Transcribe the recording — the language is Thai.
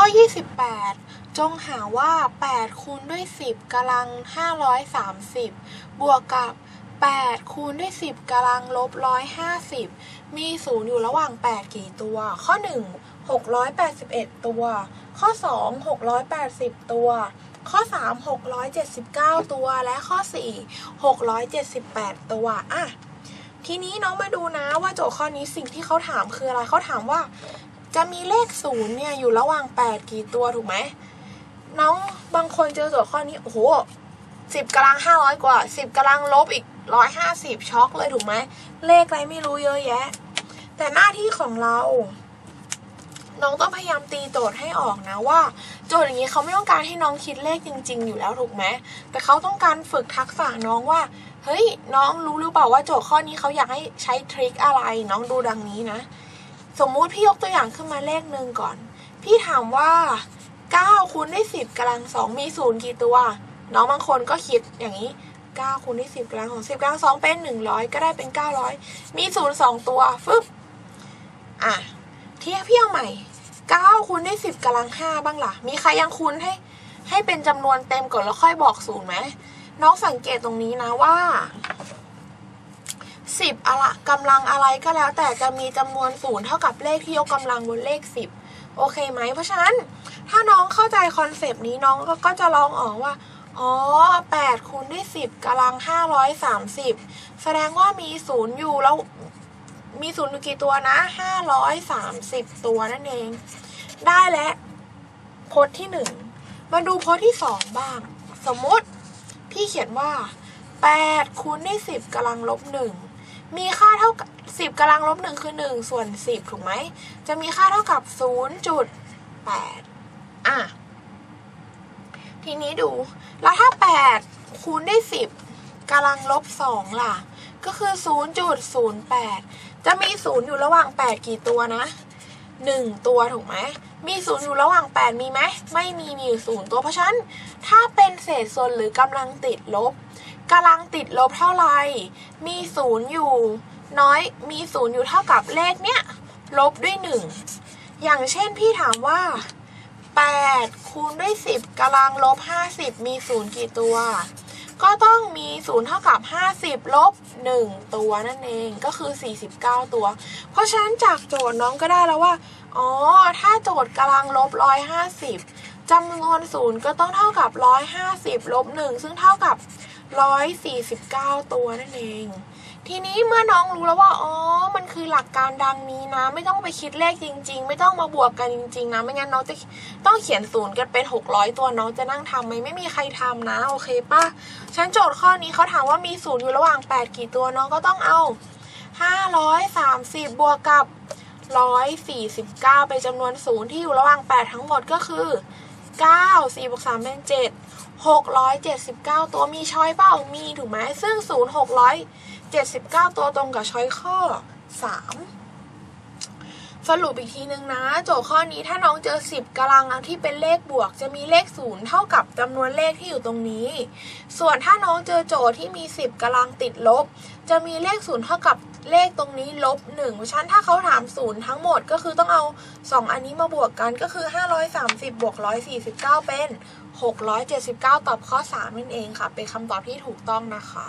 ข้อ 28 จงหาว่า 8 คูณด้วย 10กำลัง 530 บวกกับ 8 คูณด้วย 10กำลังลบ 150 มีศูนย์อยู่ระหว่าง 8 กี่ตัว ข้อ 1 681 ตัว ข้อ 2 680 ตัว ข้อ 3 679 ตัว และข้อ 4 678 ตัว อะ ทีนี้น้องมาดูนะว่าโจทย์ข้อนี้สิ่งที่เขาถามคืออะไร เขาถามว่า จะมีเลขศูนย์เนี่ยอยู่ระหว่าง 8 กี่ตัวถูกไหม น้องบางคนเจอโจทย์ข้อนี้ โอ้โหสิบกำลังห้าร้อยกว่าสิบกำลังลบอีกร้อยห้าสิบช็อกเลยถูกไหม เลขอะไรไม่รู้เยอะแยะ แต่หน้าที่ของเรา น้องต้องพยายามตีโจทย์ให้ออกนะว่า โจทย์อย่างนี้เขาไม่ต้องการให้น้องคิดเลขจริง ๆ อยู่แล้วถูกไหม แต่เขาต้องการฝึกทักษะน้องว่า เฮ้ย น้องรู้หรือเปล่าว่าโจทย์ข้อนี้เขาอยากให้ใช้ทริคอะไร น้องดูดังนี้นะ สมมุติพี่ยกตัวอย่างขึ้นมาเลขหนึ่งก่อน พี่ถามว่า9คูณด้วย10กำลัง2มีศูนย์กี่ตัว น้องบางคนก็คิดอย่างนี้9คูณด้วย10กำลังของ10กำลัง2เป็น 100 ก็ได้เป็น 900 มีศูนย์สองตัวฟึบอะเทียบพี่เอาใหม่9คูณด้วย10กำลัง5บ้างล่ะ มีใครยังคูณให้ให้เป็นจำนวนเต็มก่อนแล้วค่อยบอกศูนย์ไหมน้องสังเกตตรงนี้นะว่า สิบอะไรกำลังอะไรก็แล้ว แต่จะมีจำนวนศูนย์เท่ากับเลขที่ยกกำลังบนเลขสิบโอเคไหม เพราะฉะนั้นถ้าน้องเข้าใจคอนเซปต์นี้น้องก็จะลองออกว่า อ๋อแปดคูณด้วยสิบกำลังห้าร้อยสามสิบแสดงว่ามีศูนย์อยู่แล้วมีศูนย์อยู่กี่ตัวนะห้าร้อยสามสิบตัวนั่นเอง ได้แล้วพจน์ที่หนึ่งมาดูพจน์ที่สองบ้าง สมมติพี่เขียนว่าแปดคูณด้วยสิบกำลังลบหนึ่ง มีค่าเท่ากับสิบกำลังลบหนึ่งคือหนึ่งส่วนสิบถูกไหม จะมีค่าเท่ากับศูนย์จุดแปดอะ ทีนี้ดู แล้วถ้าแปดคูณด้วยสิบกำลังลบสองล่ะ ก็คือศูนย์จุดศูนย์แปดจะมีศูนย์อยู่ระหว่างแปดกี่ตัวนะหนึ่งตัวถูกไหม มีศูนย์อยู่ระหว่างแปดมีไหม ไม่มี มีอยู่ศูนย์ตัว เพราะฉะนั้น ถ้าเป็นเศษส่วนหรือกำลังติดลบ กำลังติดลบเท่าไหร่ มีศูนย์อยู่ น้อย มีศูนย์อยู่เท่ากับเลขเนี้ยลบด้วยหนึ่ง อย่างเช่นพี่ถามว่า 8 คูณด้วย 10กำลังลบ 50 มีศูนย์กี่ตัว ก็ต้องมีศูนย์เท่ากับ 50 ลบ 1 ตัวนั่นเอง ก็คือ 49 ตัว เพราะฉะนั้นจากโจทย์น้องก็ได้แล้วว่า อ๋อ ถ้าโจทย์กำลังลบ 150 จำนวนศูนย์ก็ต้องเท่ากับ 150ลบ1ซึ่งเท่ากับ 149 ตัวนั่นเอง ทีนี้เมื่อน้องรู้แล้วว่า อ๋อ มันคือหลักการดังนี้นะ ไม่ต้องไปคิดเลขจริง ๆ ไม่ต้องมาบวกกันจริง ๆ นะ ไม่งั้นน้องจะต้องเขียนศูนย์กันเป็น 600 ตัวน้องจะนั่งทำไหมไม่มีใครทำนะ โอเคปะฉันโจทย์ข้อนี้เขาถามว่ามีศูนย์อยู่ระหว่าง 8 กี่ตัวน้องก็ต้องเอา 530 บวกกับ149 เป็นจำนวนศูนย์ที่อยู่ระหว่าง 8 ทั้งหมดก็คือ 9 4บวก3เป็น7 679 ตัวมีช้อยเปล่ามีถูกไหมซึ่ง 0 679 ตัวตรงกับช้อยข้อ 3 สรุปอีกทีนึงนะ โจทย์ข้อนี้ถ้าน้องเจอ 10กำลังที่เป็นเลขบวก จะมีเลขศูนย์เท่ากับจำนวนเลขที่อยู่ตรงนี้ ส่วนถ้าน้องเจอโจทย์ที่มี 10กำลังติดลบ จะมีเลขศูนย์เท่ากับเลขตรงนี้ลบ1เพราะฉะนั้นถ้าเขาถามศูนย์ทั้งหมดก็คือต้องเอา 2 อันนี้มาบวกกันก็คือ 530บวก149 เป็น 679 ตอบข้อ 3 นั่นเองค่ะ เป็นคำตอบที่ถูกต้องนะคะ